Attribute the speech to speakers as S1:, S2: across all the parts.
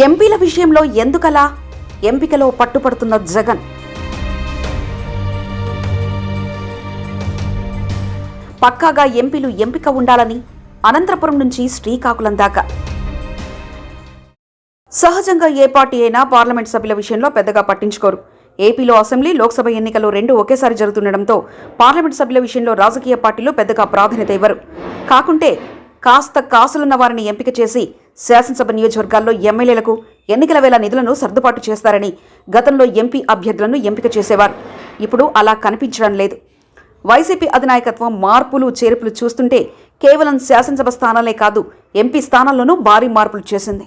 S1: ఎంపీల విషయంలో ఎందుకలా? ఎంపికలో పట్టుపడుతున్న జగన్. పక్కాగా ఎంపీలు ఎంపిక ఉండాలని అనంతపురం నుంచి శ్రీకాకుళం దాకా. సహజంగా ఏ పార్టీ అయినా పార్లమెంట్ సభ్యుల విషయంలో పెద్దగా పట్టించుకోరు. ఏపీలో అసెంబ్లీ లోక్సభ ఎన్నికలు రెండు ఒకేసారి జరుగుతుండటంతో పార్లమెంట్ సభ్యుల విషయంలో రాజకీయ పార్టీలు పెద్దగా ప్రాధాన్యత ఇవ్వరు. కాకుంటే కాస్త కాసులున్న వారిని ఎంపిక చేసి శాసనసభ నియోజకవర్గాల్లో ఎమ్మెల్యేలకు ఎన్నికల వేళ నిధులను సర్దుబాటు చేస్తారని గతంలో ఎంపీ అభ్యర్థులను ఎంపిక చేసేవారు. ఇప్పుడు అలా కనిపించడం లేదు. వైసీపీ అధినాయకత్వం మార్పులు చేర్పులు చూస్తుంటే కేవలం శాసనసభ స్థానాలే కాదు ఎంపీ స్థానాల్లోనూ భారీ మార్పులు చేసింది.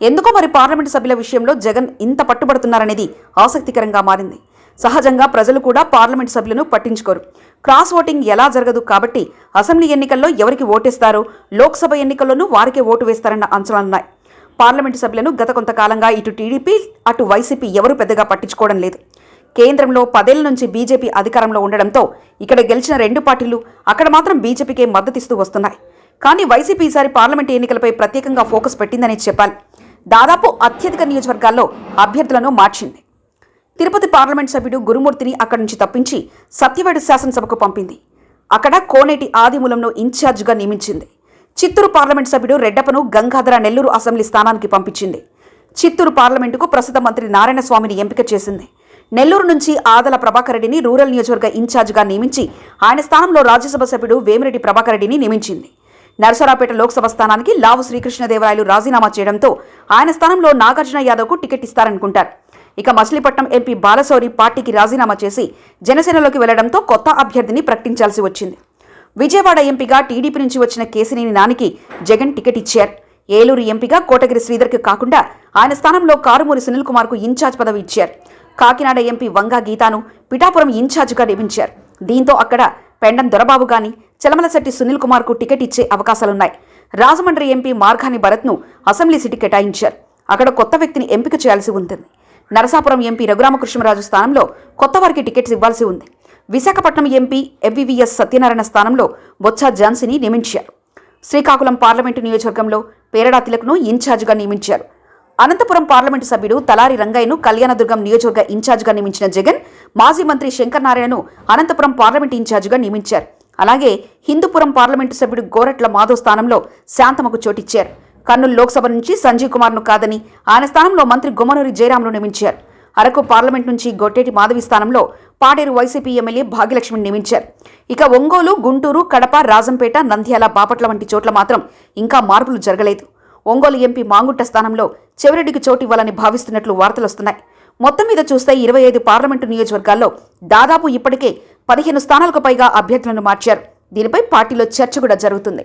S1: ఎందుకో మరి పార్లమెంటు సభ్యుల విషయంలో జగన్ ఇంత పట్టుబడుతున్నారనేది ఆసక్తికరంగా మారింది. సహజంగా ప్రజలు కూడా పార్లమెంట్ సభ్యులను పట్టించుకోరు. క్రాస్ ఓటింగ్ ఎలా జరగదు కాబట్టి అసెంబ్లీ ఎన్నికల్లో ఎవరికి ఓటేస్తారో? లోక్సభ ఎన్నికల్లోనూ వారికే ఓటు వేస్తారన్న అంచనాలున్నాయి పార్లమెంటు సభ్యులను గత కొంతకాలంగా ఇటు టీడీపీ అటు వైసీపీ ఎవరూ పెద్దగా పట్టించుకోవడం లేదు. కేంద్రంలో పదేళ్ళ నుంచి బీజేపీ అధికారంలో ఉండడంతో ఇక్కడ గెలిచిన రెండు పార్టీలు అక్కడ మాత్రం బీజేపీకే మద్దతిస్తూ వస్తున్నాయి. కానీ వైసీపీ ఈసారి పార్లమెంట్ ఎన్నికలపై ప్రత్యేకంగా ఫోకస్ పెట్టిందని చెప్పాలి. దాదాపు అత్యధిక నియోజకవర్గాల్లో అభ్యర్థులను మార్చింది. తిరుపతి పార్లమెంట్ సభ్యుడు గురుమూర్తిని అక్కడి నుంచి తప్పించి సత్యవేడు శాసనసభకు పంపింది. అక్కడ కోనేటి ఆదిమూలంలో ఇన్ఛార్జ్గా నియమించింది. చిత్తూరు పార్లమెంట్ సభ్యుడు రెడ్డపను గంగాధర నెల్లూరు అసెంబ్లీ స్థానానికి పంపించింది. చిత్తూరు పార్లమెంటుకు ప్రస్తుత మంత్రి నారాయణ స్వామిని ఎంపిక చేసింది. నెల్లూరు నుంచి ఆదల ప్రభాకర్ రెడ్డిని రూరల్ నియోజకవర్గ ఇన్ఛార్జ్గా నియమించి ఆయన స్థానంలో రాజ్యసభ సభ్యుడు వేమిరెడ్డి ప్రభాకర్ రెడ్డిని నియమించింది. నరసరాపేట లోక్సభ స్థానానికి లావు శ్రీకృష్ణదేవరాయలు రాజీనామా చేయడంతో ఆయన స్థానంలో నాగార్జున యాదవ్కు టికెట్ ఇస్తారనుకుంటారు. ఇక మచిలీపట్నం ఎంపీ బాలశౌరి పార్టీకి రాజీనామా చేసి జనసేనలోకి వెళ్ళడంతో కొత్త అభ్యర్థిని ప్రకటించాల్సి వచ్చింది. విజయవాడ ఎంపీగా టీడీపీ నుంచి వచ్చిన కేసినేని నానికి జగన్ టికెట్ ఇచ్చారు. ఏలూరు ఎంపీగా కోటగిరి శ్రీధర్కి కాకుండా ఆయన స్థానంలో కారుమూరి సునీల్ కుమార్కు ఇన్ఛార్జ్ పదవి ఇచ్చారు. కాకినాడ ఎంపీ వంగా గీతాను పిఠాపురం ఇన్ఛార్జిగా నియమించారు. దీంతో అక్కడ పెండం దొరబాబు గాని చలమలశెట్టి సునీల్ కుమార్కు టికెట్ ఇచ్చే అవకాశాలున్నాయి. రాజమండ్రి ఎంపీ మార్గాని భరత్ను అసెంబ్లీ సీటు కేటాయించారు. అక్కడ కొత్త వ్యక్తిని ఎంపిక చేయాల్సి ఉంటుంది. నరసాపురం ఎంపీ రఘురామకృష్ణరాజు స్థానంలో కొత్త వారికి టికెట్స్ ఇవ్వాల్సి ఉంది. విశాఖపట్నం ఎంపీ ఎంవీవీఎస్ సత్యనారాయణ స్థానంలో బొత్స ఝాన్సీని నియమించారు. శ్రీకాకుళం పార్లమెంటు నియోజకవర్గంలో పేరడా తిలక్ను ఇన్ఛార్జిగా నియమించారు. అనంతపురం పార్లమెంటు సభ్యుడు తలారి రంగయ్యను కళ్యాణదుర్గం నియోజకవర్గ ఇన్ఛార్జిగా నియమించిన జగన్ మాజీ మంత్రి శంకర్ నారాయణను అనంతపురం పార్లమెంటు ఇన్ఛార్జిగా నియమించారు. అలాగే హిందూపురం పార్లమెంటు సభ్యుడు గోరట్ల మాధవ్ స్థానంలో శాంతమకు చోటిచ్చారు. కర్నూలు లోక్సభ నుంచి సంజీవ్ కుమార్ను కాదని ఆయన స్థానంలో మంత్రి గుమ్మనూరి జయరాంను నియమించారు. అరకు పార్లమెంట్ నుంచి గొట్టేటి మాధవి స్థానంలో పాడేరు వైసీపీ ఎమ్మెల్యే భాగ్యలక్ష్మిని నియమించారు. ఇక ఒంగోలు గుంటూరు కడప రాజంపేట నంద్యాల బాపట్ల వంటి చోట్ల మాత్రం ఇంకా మార్పులు జరగలేదు. ఒంగోలు ఎంపీ మాంగుట్ట స్థానంలో చెవిరెడ్డికి చోటు ఇవ్వాలని భావిస్తున్నట్లు వార్తలు వస్తున్నాయి. మొత్తం మీద చూస్తే ఇరవై ఐదు పార్లమెంటు నియోజకవర్గాల్లో దాదాపు ఇప్పటికే పదిహేను స్థానాలకు పైగా అభ్యర్థులను మార్చారు. దీనిపై పార్టీలో చర్చ కూడా జరుగుతుంది.